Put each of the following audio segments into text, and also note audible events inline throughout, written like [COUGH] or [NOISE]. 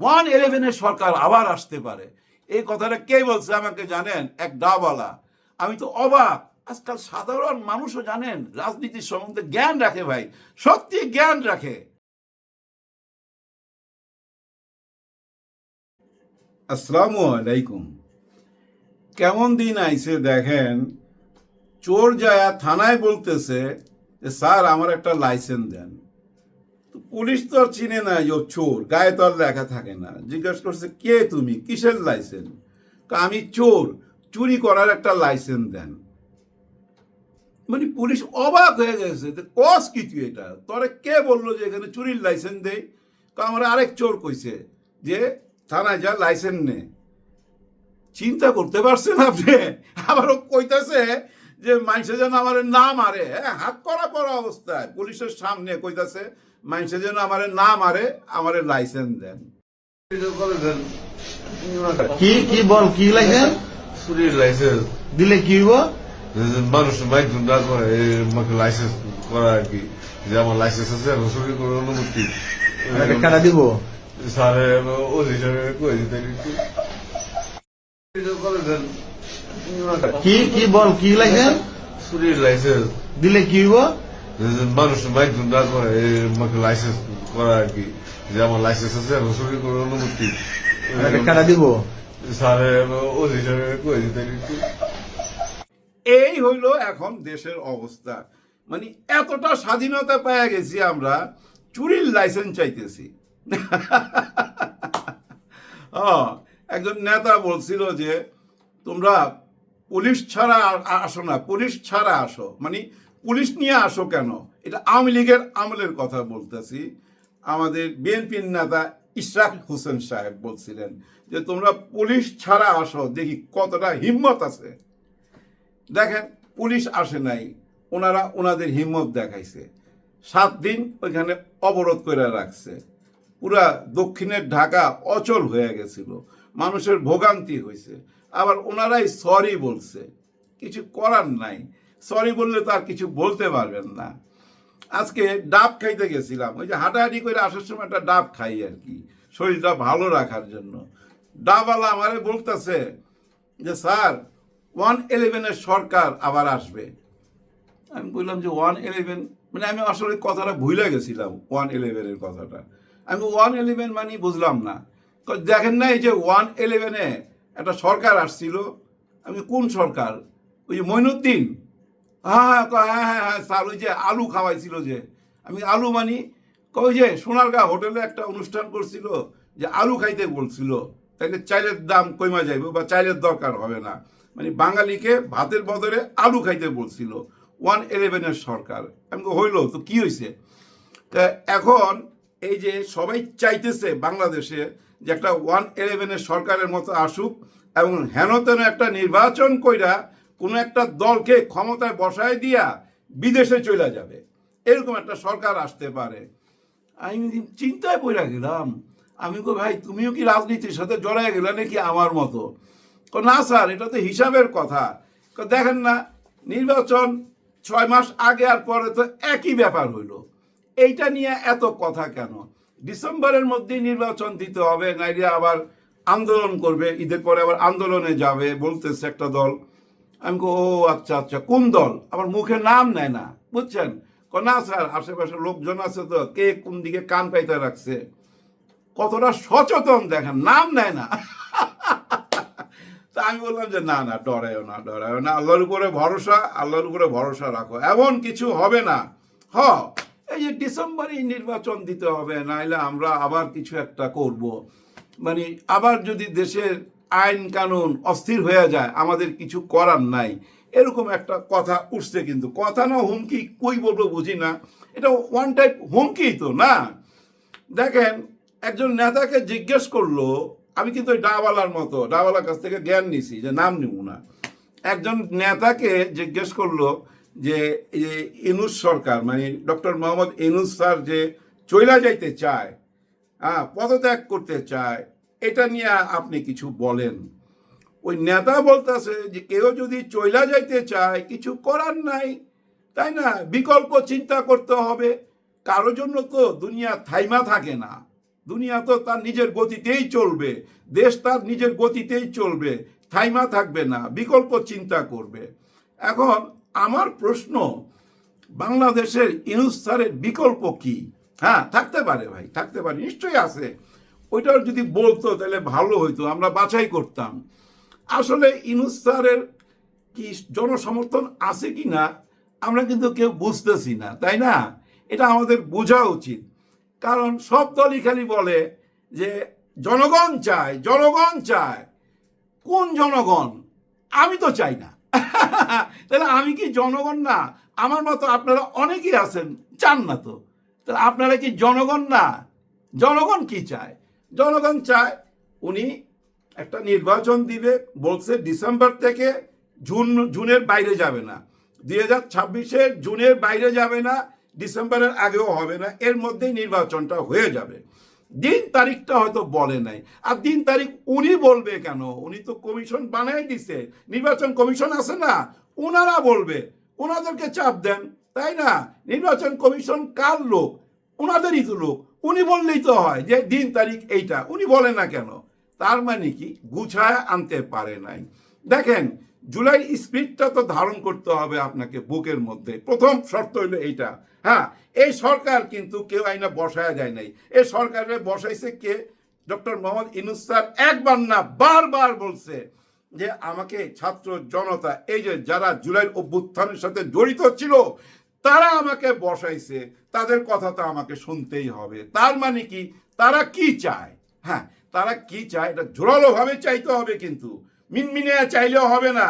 One ইলেভেনের সরকার আবার আসতে পারে। এই কথাটা কে বলছে আমাকে জানেন? এক ডাওয়ালা আমি তো অবাক। আজকাল সাধারণ মানুষও জানেন, রাজনীতির সম্বন্ধে জ্ঞান রাখে ভাই। সত্যি জ্ঞান রাখে। আসসালামু আলাইকুম। কেমন দিন আইছে দেখেন? চোর যায় থানায় বলতেছে যে, স্যার, আমার একটা লাইসেন্স দেন। পুলিশ তো আর চিনে না ও চোর, গায়ে তো আর লেখা থাকে না। জিজ্ঞাসা করছে, কে তুমি? কিসের লাইসেন্স আমি, চোর, চুরি করার একটা লাইসেন্স দেন। মানে পুলিশ অবাক হয়ে গেছে কস কি তুই এটা? তোরে কে বলল যে এখানে চুরির লাইসেন্স দেই? তো আমার আরেক চোর কইছে যে, থানায় যা লাইসেন্স নে। চিন্তা করতে পারছেন আপনি? আবারও কইতাছে যে মানুষে যেন আমার না মারে হ্যাঁ হাত করা করা অবস্থায়। পুলিশের সামনে কইতাছে মানুষে যেন আমার না মারে আমার লাইসেন্স দেন। কি কি বল কি লাইসেন্স চুরির লাইসেন্স দিলে কি হইব? মানুষ মাইক না করে আমাকে লাইসেন্স করা আর কি? যে আমার লাইসেন্স আছে আমি চুরি করার অনুমতি। কাটা দিব? স্যারে দিতে? কি কি বল কি লাইসেন্স চুরির লাইসেন্স দিলে কি হইব? মানুষ মাইক না করে আমাকে লাইসেন্স করা আর কি। যে আমার লাইসেন্স আছে আমি চুরি করার অনুমতি। কাটা দিব? স্যারে ওসি সাহেব কয়ে দিতে এই হইল এখন দেশের অবস্থা। মানে এতটা স্বাধীনতা পেয়ে গেছি আমরা চুরির লাইসেন্স চাইতেছি। [LAUGHS] হ্যাঁ, একজন নেতা বলছিল যে, তোমরা পুলিশ ছাড়া আসো না, পুলিশ ছাড়া আসো। মানে পুলিশ নিয়ে আসো কেন? এটা আওয়ামী লীগের আমলের কথা বলতেছি। আমাদের বিএনপির নেতা ইশরাক হোসেন সাহেব বলছিলেন যে, তোমরা পুলিশ ছাড়া আসো, দেখি কতটা হিম্মত আছে। দেখেন, পুলিশ আসে নাই, ওনারা ওনাদের হিম্মত দেখাইছে। সাত দিন ওইখানে অবরোধ করে রাখছে। পুরা দক্ষিণের ঢাকা অচল হয়ে গেছিল। মানুষের ভোগান্তি হয়েছে আবার ওনারাই সরি বলছে। কিছু করার নাই। সরি বললে তো আর কিছু বলতে পারবেন না। আজকে ডাব খাইতে গেছিলাম। ওই যে হাঁটাহাঁটি করে আসার সময় একটা ডাব খাই আর কি। শরীরটা ভালো রাখার জন্য। ডাবওয়ালা আমারে বলতেছে যে, স্যার, ওয়ান ইলেভেনের সরকার আবার আসবে। আমি বললাম যে, ওয়ান ইলেভেন? মানে আমি আসলে কথাটা ভুলে গেছিলাম, ওয়ান ইলেভেনের কথাটা। আমি ওয়ান ইলেভেন মানে বুঝলাম না। দেখেন না এই যে ওয়ান ইলেভেনে একটা সরকার আসছিল? আমি কোন সরকার? ওই যে মইনুদ্দিন? হ্যাঁ হ্যাঁ হ্যাঁ হ্যাঁ হ্যাঁ স্যার ওই যে আলু খাওয়াইছিল যে। আমি আলু মানি। ক- ওই যে সোনারগাঁ হোটেলে একটা অনুষ্ঠান করছিল যে আলু খাইতে বলছিল। তাইলে চাইলের দাম কইমা যাইব বা চাইলের দরকার হবে না। মানে বাঙালিকে ভাতের বদলে আলু খাইতে বলছিল। ওয়ান ইলেভেনের সরকার। আমি কই, হইল তো কি হয়েছে তা এখন এই যে সবাই চাইতেছে বাংলাদেশে যে একটা ওয়ান ইলেভেনের সরকারের মতো আসুক এবং হেনতেন একটা নির্বাচন কইরা কোনো একটা দলকে ক্ষমতায় বসায় দিয়া বিদেশে চলে যাবে। এরকম একটা সরকার আসতে পারে। আমি চিন্তায় পড়ে গেলাম, আমি কো ভাই, তুমিও কি রাজনীতির সাথে জড়ায় গেলে নাকি আমার মতো? না স্যার, এটা তো হিসাবের কথা। দেখেন না, নির্বাচন ছয় মাস আগে আর পরে তো একই ব্যাপার হইল। এইটা নিয়ে এত কথা কেন? ডিসেম্বরের মধ্যেই নির্বাচন দিতে হবে, নাইলে আবার আন্দোলন করবে, ঈদের পরে আবার আন্দোলনে যাবে বলতেছে একটা দল। আমি ও আচ্ছা আচ্ছা কোন দল? আমার মুখে নাম নেয় না, বুঝছেন? না স্যার, আশেপাশে লোকজন আছে তো, কে কোন দিকে কান পাইতে রাখছে? কতটা সচেতন দেখেন, নাম নেয় না। তা আমি বললাম যে, না না, ডরায়ও না ডরায়ও না, আল্লাহর উপরে ভরসা, আল্লাহর উপরে ভরসা রাখো, এমন কিছু হবে না। হ এই যে ডিসেম্বরেই নির্বাচন দিতে হবে, নাইলে আমরা আবার কিছু একটা করব। মানে আবার যদি দেশের আইন কানুন অস্থির হয়ে যায়, আমাদের কিছু করার নাই। এরকম একটা কথা উঠছে কিন্তু। কথা না হুমকি কই বলব বুঝি না। এটা ওয়ান টাইপ হুমকি তো, না? দেখেন, একজন নেতাকে জিজ্ঞেস করল, আমি কিন্তু ওই ডাওয়ালার মতো ডাওয়ালার কাছ থেকে জ্ঞান নিছি যে নাম নিব না। একজন নেতাকে জিজ্ঞেস করল যে এই যে ইনুস সরকার মানে ডক্টর মোহাম্মদ ইনুস স্যার যে চইলা যাইতে চায় হ্যাঁ পদত্যাগ করতে চায়, এটা নিয়ে আপনি কিছু বলেন। ওই নেতা বলতেছে যে, কেউ যদি চইলা যাইতে চায়, কিছু করার নাই, তাই না? বিকল্প চিন্তা করতে হবে। কারও জন্য তো দুনিয়া থাইমা থাকে না। দুনিয়া তো তার নিজের গতিতেই চলবে। দেশ তার নিজের গতিতেই চলবে। থাইমা থাকবে না, বিকল্প চিন্তা করবে। এখন আমার প্রশ্ন, বাংলাদেশের ইনুস স্যারের বিকল্প কি? হ্যাঁ থাকতে পারে ভাই, থাকতে পারে, নিশ্চয়ই আছে। ওইটার যদি বলতো তাহলে ভালো হইতো, আমরা বাছাই করতাম। আসলে ইনুস স্যারের কি জনসমর্থন আছে কি না, আমরা কিন্তু কেউ বুঝতেছি না, তাই না? এটা আমাদের বোঝা উচিত। কারণ সব দলই খালি বলে যে, জনগণ চায় জনগণ চায়। কোন জনগণ? আমি তো চাই না। তাহলে আমি কি জনগণ না? আমার মতো আপনারা অনেকেই আছেন, চান না তো। তাহলে আপনারা কি জনগণ না? জনগণ কি চায়? জনগণ চায় উনি একটা নির্বাচন দিবে, বলছে ডিসেম্বর থেকে জুন, জুনের বাইরে যাবে না। দুই হাজার ছাব্বিশের জুনের বাইরে যাবে না, ডিসেম্বরের আগেও হবে না, এর মধ্যেই নির্বাচনটা হয়ে যাবে। দিন তারিখটা হয়তো বলে নাই। আর দিন তারিখ উনি বলবে কেন? উনি তো কমিশন বানাই দিছে। নির্বাচন কমিশন আছে না? ওনারা বলবে। ওনাদেরকে চাপ দেন, তাই না? নির্বাচন কমিশন কার লোক? ওনাদেরই তো লোক। উনি বললেই তো হয় যে দিন তারিখ এইটা। উনি বলে না কেন? তার মানে কি? গুছায় আনতে পারে নাই। দেখেন, জুলাই স্পিডটা তো ধারণ করতে হবে আপনাকে বুকের মধ্যে। প্রথম শর্ত হইল এইটা। হ্যাঁ এই সরকার কিন্তু কেউ আইনা বসায় যায় নাই। এই সরকারে বসাইছে কে? ডক্টর মোহাম্মদ ইনুস স্যার একবার না, বারবার বলছে যে আমাকে ছাত্র জনতা, এই যে যারা জুলাই অভ্যুত্থানের সাথে জড়িত ছিল, তারা আমাকে বসাইছে। তাদের কথা তো আমাকে শুনতেই হবে। তার মানে কি? তারা কি চায়? হ্যাঁ তারা কি চায়? এটা জোরালো ভাবে চাইতে হবে কিন্তু। মিনমিনে চাইলেও হবে না।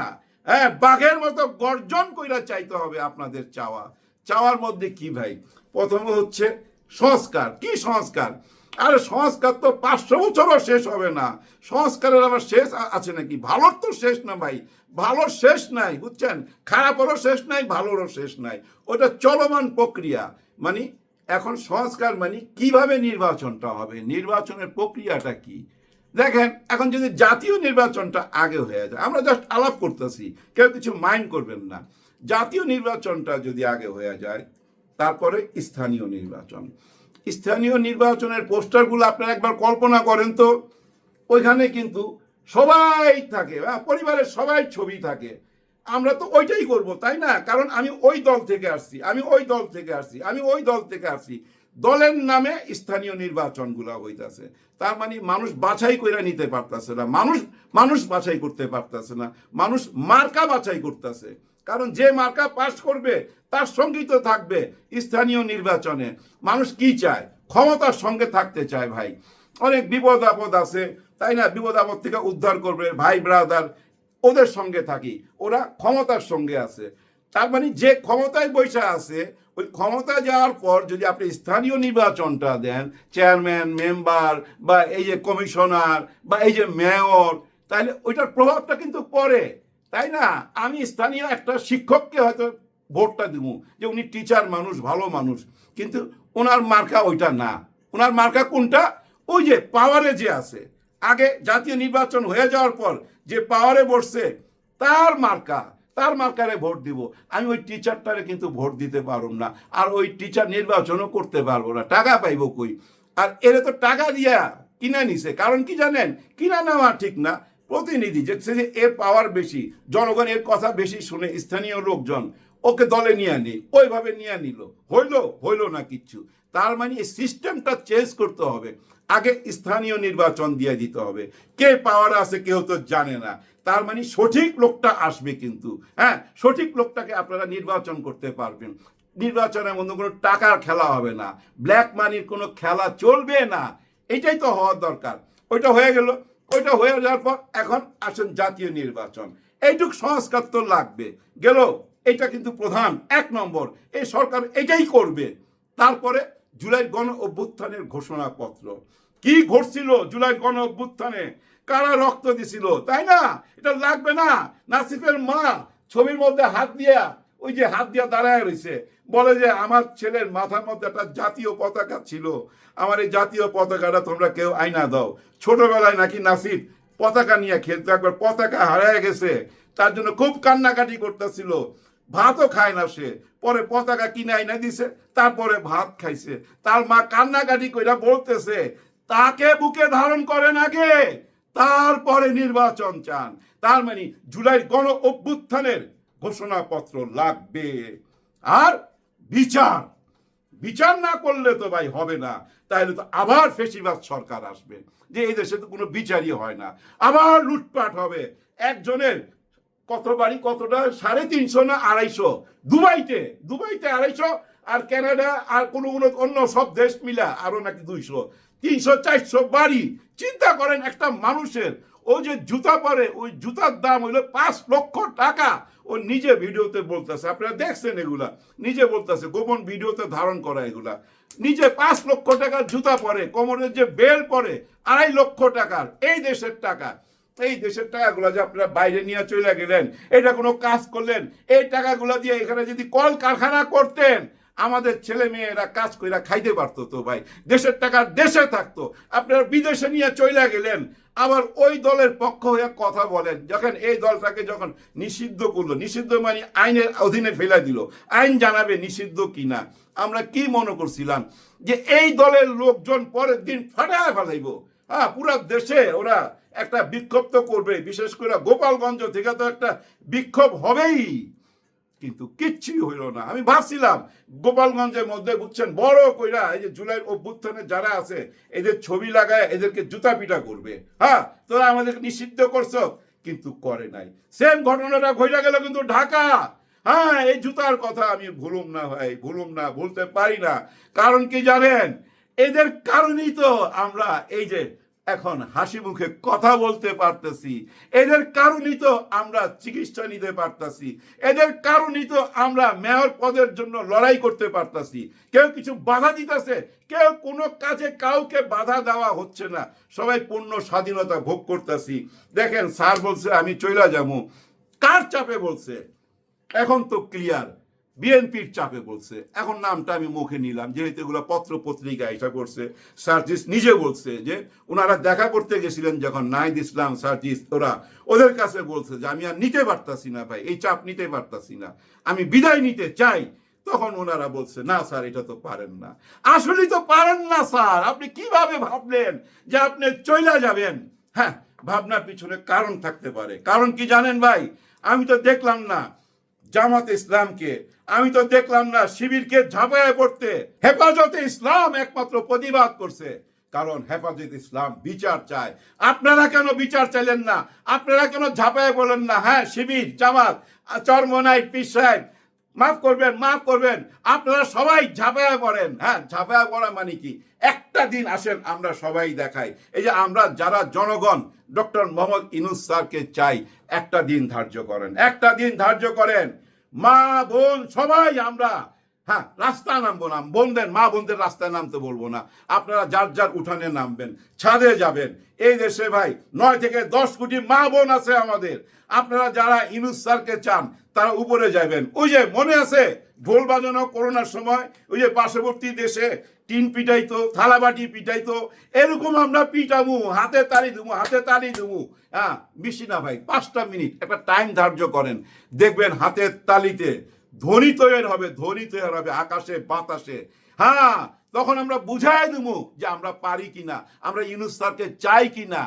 হ্যাঁ বাঘের মতো গর্জন কইরা চাইতে হবে আপনাদের চাওয়া। চাওয়ার মধ্যে কি ভাই? প্রথম হচ্ছে সংস্কার। কি সংস্কার? আরে সংস্কার তো পাঁচশো বছরও শেষ হবে না। সংস্কারের আবার শেষ আছে নাকি? ভালোর তো শেষ না ভাই। ভালোর শেষ নাই, বুঝছেন? খারাপেরও শেষ নাই, ভালোরও শেষ নাই। ওটা চলমান প্রক্রিয়া। মানে এখন সংস্কার মানে কীভাবে নির্বাচনটা হবে? নির্বাচনের প্রক্রিয়াটা কি? দেখেন, এখন যদি জাতীয় নির্বাচনটা আগে হয়ে যায়, আমরা জাস্ট আলাপ করতেছি। কেউ কিছু মাইন্ড করবেন না। জাতীয় নির্বাচনটা যদি আগে হয়ে যায় তারপরে স্থানীয় নির্বাচন। স্থানীয় নির্বাচনের পোস্টারগুলো আপনারা একবার কল্পনা করেন তো ওইখানে কিন্তু সবাই থাকে হ্যাঁ, পরিবারের সবাই ছবি থাকে। আমরা তো ওইটাই করব তাই না? কারণ আমি ওই দল থেকে আসছি আমি ওই দল থেকে আসছি আমি ওই দল থেকে আসছি। দলের নামে স্থানীয় নির্বাচনগুলো হইতাছে। তার মানে মানুষ বাছাই করে নিতে পারতাছে না। মানুষ মানুষ বাছাই করতে পারতাছে না। মানুষ মার্কা বাছাই করতেছে। কারণ যে মার্কা পাস করবে, তার সঙ্গেই তো থাকবে স্থানীয় নির্বাচনে। মানুষ কি চায়? ক্ষমতার সঙ্গে থাকতে চায় ভাই। অনেক বিপদ আপদ আছে, তাই না? বিপদ আপদ থেকে উদ্ধার করবে ভাই ব্রাদার ওদের সঙ্গে থাকি। ওরা ক্ষমতার সঙ্গে আছে। তার মানে যে ক্ষমতায় বৈশা আছে, ওই ক্ষমতা যাওয়ার পর যদি আপনি স্থানীয় নির্বাচনটা দেন চেয়ারম্যান মেম্বার বা এই যে কমিশনার বা এই যে মেয়র তাহলে ওইটার প্রভাবটা কিন্তু পড়ে। তাই না? আমি স্থানীয় একটা শিক্ষককে হয়তো ভোটটা দিব যে উনি টিচার মানুষ, ভালো মানুষ। কিন্তু ওনার মার্কা ওইটা না। ওনার মার্কা কোনটা? ওই যে পাওয়ারে যে আছে। আগে জাতীয় নির্বাচন হয়ে যাওয়ার পর যে পাওয়ারে বসছে, তার মার্কা, তার মার্কারে ভোট দিব। আমি ওই টিচারটারে কিন্তু ভোট দিতে পারব না। আর ওই টিচার নির্বাচনও করতে পারব না। টাকা পাইব কই? আর এরা তো টাকা দিয়া কিনা নিছে। কারণ কি জানেন? কিনা নেওয়া ঠিক না। প্রতিনিধি যে এর পাওয়ার বেশি, জনগণ এর কথা বেশি শুনে স্থানীয় লোকজন ওকে দলে নিয়ে নি ওইভাবে নিয়ে নিল। হইল হইল না কিচ্ছু। তার মানে এই সিস্টেমটা চেঞ্জ করতে হবে। আগে স্থানীয় নির্বাচন দিয়ে দিতে হবে। কে পাওয়ার আছে কেউ তো জানে না। তার মানে সঠিক লোকটা আসবে কিন্তু। হ্যাঁ সঠিক লোকটাকে আপনারা নির্বাচন করতে পারবেন। নির্বাচনের মধ্যে কোনো টাকার খেলা হবে না। ব্ল্যাক মানির কোনো খেলা চলবে না। এটাই তো হওয়ার দরকার। ওইটা হয়ে গেল। ওইটা হয়ে যাওয়ার পর এখন আসেন জাতীয় নির্বাচন। এইটুক সংস্কার তো লাগবে। গেল এটা কিন্তু প্রধান, এক নম্বর। এই সরকার এটাই করবে। তারপরে জুলাই গণ অভ্যুত্থানের ঘোষণাপত্র। কি ঘটছিল জুলাই গণ অভ্যুত্থানে? কারা রক্ত দিছিল? তাই না? এটা লাগবে না। নাসিফের মা ছবির মধ্যে হাত দিয়া ওই যে হাত দিয়ে দাঁড়ায় রয়েছে বলে যে, আমার ছেলের মাথার মধ্যে একটা জাতীয় পতাকা ছিল। আমার এই জাতীয় পতাকাটা তোমরা কেউ আইনা দাও। ছোটবেলায় নাকি নাসিফ পতাকা নিয়ে খেলতো। একবার পতাকা হারায় গেছে। তার জন্য খুব কান্নাকাটি করতেছিল। ভাতও খায় না সে। পরে পতাকা কিনে আইনা দিছে। তারপরে ভাত খাইছে। তার মা কান্নাকাটি কইরা বলতেছে, তাকে বুকে ধারণ করেন আগে। তারপরে নির্বাচন চান। তার মানে জুলাই গণ অভ্যুত্থানের ঘোষণাপত্র লাগবে আর বিচার। বিচার না করলে তো ভাই হবে না। তাহলে তো আবার ফেসিবাদ সরকার আসবে, যে এই দেশে তো কোনো বিচারই হয় না। আবার লুটপাট হবে। একজনের কত বাড়ি কতটা? সাড়ে তিনশো না আড়াইশো? দুবাইতে দুবাইতে আড়াইশো আর কানাডা আর কোনো অন্য সব দেশ মিলা আরও নাকি দুইশো, তিনশো, চারশো বাড়ি। চিন্তা করেন একটা মানুষের, ও যে জুতা পরে, ওই জুতার দাম হইল পাঁচ লক্ষ টাকা। ও নিজে ভিডিওতে বলতেছে, আপনারা দেখছেন এগুলা? নিজে বলতেছে, গোপন ভিডিওতে ধারণ করা এগুলা। নিজে পাঁচ লক্ষ টাকার জুতা পরে, কোমরের যে বেল পরে, আড়াই লক্ষ টাকার, এই দেশের টাকা। এই দেশের টাকাগুলো যে আপনারা বাইরে নিয়ে চলে গেলেন, এটা কোনো কাজ করলেন? এই টাকাগুলো দিয়ে এখানে যদি কল কারখানা করতেন আমাদের ছেলে মেয়েরা কাজ কইরা খাইতে পারতো তো ভাই। দেশের টাকা দেশে থাকতো। আপনারা বিদেশে নিয়ে চলে গেলেন, আবার ওই দলের পক্ষ হয়ে কথা বলেন। যখন এই দলটাকে যখন নিষিদ্ধ করল, নিষিদ্ধ মানে আইনের অধীনে ফেলা দিল। আইন জানাবে নিষিদ্ধ কিনা। আমরা কি মনে করছিলাম যে এই দলের লোকজন পরের দিন ফাটায় ফেলাইব? হ্যাঁ পুরো দেশে ওরা একটা বিক্ষোভ তো করবে বিশেষ করে গোপালগঞ্জ থেকে তো একটা বিক্ষোভ হবেই। কিন্তু কিচ্ছুই হইল না। আমি ভাবছিলাম, গোপালগঞ্জের মধ্যে, বুঝছেন, বড় কইরা এই যে জুলাই অভ্যুত্থানে যারা আছে, এদের ছবি লাগায় এদেরকে জুতা পিটা করবে। হ্যাঁ তোরা আমাদেরকে নিষিদ্ধ করছ, কিন্তু করে নাই। সেম ঘটনাটা ঘইরা গেল কিন্তু ঢাকা। হ্যাঁ এই জুতার কথা আমি ভুলুম না ভাই, ভুলুম না ভুলতে পারি না। কারণ কি জানেন? এদের কারণেই তো আমরা এই যে এখন হাসি মুখে কথা বলতে পারতেছি। এদের কারণেই তো আমরা চিকিৎসা নিতে পারতাছি। এদের কারণেই তো আমরা মেয়র পদের জন্য লড়াই করতে পারতাছি। কেউ কিছু বাধা দিতেছে, কেউ কোনো কাজে কাউকে বাধা দেওয়া হচ্ছে না। সবাই পূর্ণ স্বাধীনতা ভোগ করতেছি। দেখেন, স্যার বলছে, আমি চইলা যাব। কার চাপে বলছে? এখন তো ক্লিয়ার বিএনপির চাপে বলছে, এখন নামটা আমি মুখে নিলাম, যেহেতু এগুলো পত্র পত্রিকা এটা করছে, সার্জিস নিজে বলছে যে ওনারা দেখা করতে গেছিলেন যখন নাইদ ইসলাম, সার্জিস, ওরা ওদের কাছে বলছে যে আমি আর নিতে পারতাছি না ভাই, এই চাপ নিতে পারতাছি না, আমি বিদায় নিতে চাই। তখন ওনারা বলছে, না স্যার, এটা তো পারেন না। আসলেই তো পারেন না স্যার, আপনি কীভাবে ভাবলেন যে আপনি চইলা যাবেন? হ্যাঁ ভাবনার পিছনে কারণ থাকতে পারে। কারণ কি জানেন ভাই? আমি তো দেখলাম না জামাত ইসলামকে। আমি তো দেখলাম না, শিবিরকে ঝাঁপায় পড়তে। হেফাজতে ইসলাম একমাত্র প্রতিবাদ করছে। কারণ হেফাজত ইসলাম বিচার চায়। আপনারা কেন বিচার চাইলেন না? আপনারা কেন ঝাঁপায় বলেন না? হ্যাঁ শিবির, জামাত, চরমনাই, পীর সাহেব, মাফ করবেন মাফ করবেন। আপনারা সবাই ঝাঁপায়া পড়েন। হ্যাঁ ঝাঁপায়া পড়া মানে কি? একটা দিন আসেন, আমরা সবাই দেখাই। এই যে আমরা যারা জনগণ, ডক্টর মোহাম্মদ ইনুস স্যারকে চাই, একটা দিন ধার্য করেন। একটা দিন ধার্য করেন। মা, বোন, সবাই আমরা। হ্যাঁ রাস্তা নামবো না। বোনদের, মা বোনদের রাস্তায় নামতে বলব না। আপনারা যার যার উঠানে নামবেন, ছাদে যাবেন। এই দেশে ভাই, নয় থেকে দশ কোটি মা বোন আছে আমাদের। আপনারা যারা ইনুস স্যারকে চান, তারা উপরে যাবেন। ওই যে মনে আছে, ঢোল বাজানো করোনার সময়, ওই যে পার্শ্ববর্তী দেশে টিন পিটাইতো থালাবাটি পিটাইতো এরকম আমরা পিটামু, হাতে তালি দেবো হাতে তালি দেবো হ্যাঁ বেশি না ভাই, পাঁচটা মিনিট, একটা টাইম ধার্য করেন। দেখবেন হাতের তালিতে ধ্বনি তৈরি হবে, ধ্বনি তৈরি হবে আকাশে, বাতাসে। হ্যাঁ তখন আমরা বুঝাই দেবো যে আমরা পারি কিনা, আমরা ইউনুস স্যারকে চাই কিনা।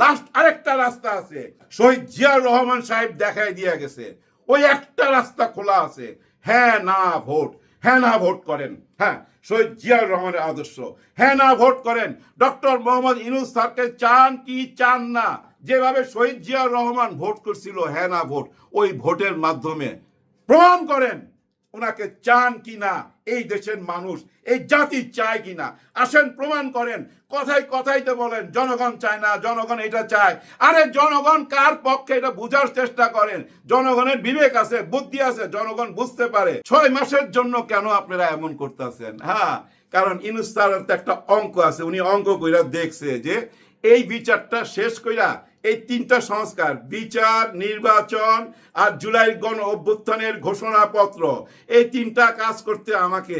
লাস্ট আরেকটা রাস্তা আছে, শহীদ জিয়াউর রহমান সাহেব দেখাই দিয়ে গেছে। ওই একটা রাস্তা খোলা আছে হ্যাঁ না, ভোট। হ্যাঁ না, ভোট করেন। হ্যাঁ শহীদ জিয়াউর রহমানের আদর্শ। হ্যাঁ না, ভোট করেন। ডক্টর মোহাম্মদ ইনুস স্যারকে চান কি চান না, যেভাবে শহীদ জিয়াউর রহমান ভোট করছিল হ্যাঁ না, ভোট, ওই ভোটের মাধ্যমে। প্রমাণ করেন। ওনাকে চান কি না এই দেশের মানুষ, এই জাতি চায় কি না আসেন, প্রমাণ করেন, কথায় কথাই তো বলেন, জনগণ চায় না, জনগণ এটা চায়। আরে জনগণ কার পক্ষে এটা বোঝার চেষ্টা করেন? জনগণের বিবেক আছে, বুদ্ধি আছে, জনগণ বুঝতে পারে। ছয় মাসের জন্য কেন আপনারা এমন করতেছেন হ্যাঁ? কারণ ইনুস্তারের তো একটা অঙ্ক আছে, উনি অঙ্ক কইরা দেখছে যে এই বিচারটা শেষ কইরা এই তিনটা সংস্কার, বিচার, নির্বাচন আর জুলাই গণ অভ্যুত্থানের ঘোষণাপত্র, এই তিনটা কাজ করতে আমাকে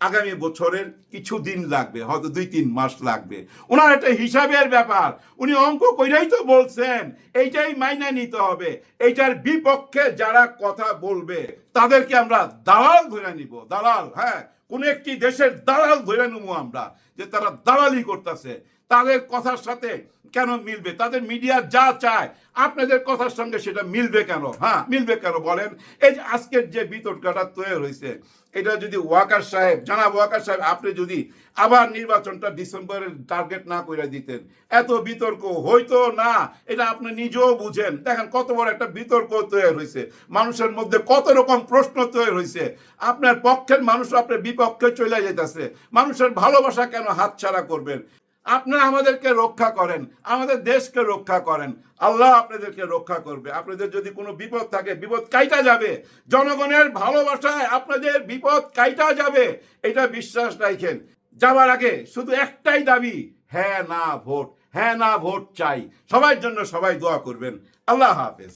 আগামী বছরের কিছু দিন লাগবে, হয়তো দুই তিন মাস লাগবে। ওনার একটা হিসাবের ব্যাপার, উনি অঙ্ক কইরাই তো বলছেন, এইটাই মাইনা নিতে হবে। এইটার বিপক্ষে যারা কথা বলবে, তাদেরকে আমরা দালাল ধরে নিব, দালাল হ্যাঁ। কোন একটি দেশের দালাল ধরে নেব আমরা, যে তারা দালালি করতেছে। তাদের কথার সাথে কেন মিলবে? তাদের মিডিয়া যা চায়, আপনাদের কথার সঙ্গে সেটা মিলবে কেন? হ্যাঁ মিলবে কেন বলেন? এই যে আজকের যে বিতর্কটা তৈরি হয়েছে, এটা যদি ওয়াকার সাহেব, জানাব ওয়াকার সাহেব, আপনি যদি আবার নির্বাচনটা ডিসেম্বরের টার্গেট না করে দিতেন, এত বিতর্ক হইতো না, এটা আপনি নিজেও বুঝেন। দেখেন কত বড় একটা বিতর্ক তৈরি হয়েছে, মানুষের মধ্যে কত রকম প্রশ্ন তৈরি হয়েছে। আপনার পক্ষের মানুষ আপনার বিপক্ষে চলে যেতেছে মানুষের ভালোবাসা কেন হাতছাড়া করবেন? আপনারা আমাদেরকে রক্ষা করেন, আমাদের দেশকে রক্ষা করেন। আল্লাহ আপনাদেরকে রক্ষা করবে। আপনাদের যদি কোনো বিপদ থাকে, বিপদ কাইটা যাবে। জনগণের ভালোবাসায় আপনাদের বিপদ কাইটা যাবে। এটা বিশ্বাস রাখেন। যাবার আগে শুধু একটাই দাবি হ্যাঁ না, ভোট হ্যাঁ না, ভোট চাই। সবার জন্য সবাই দোয়া করবেন। আল্লাহ হাফেজ।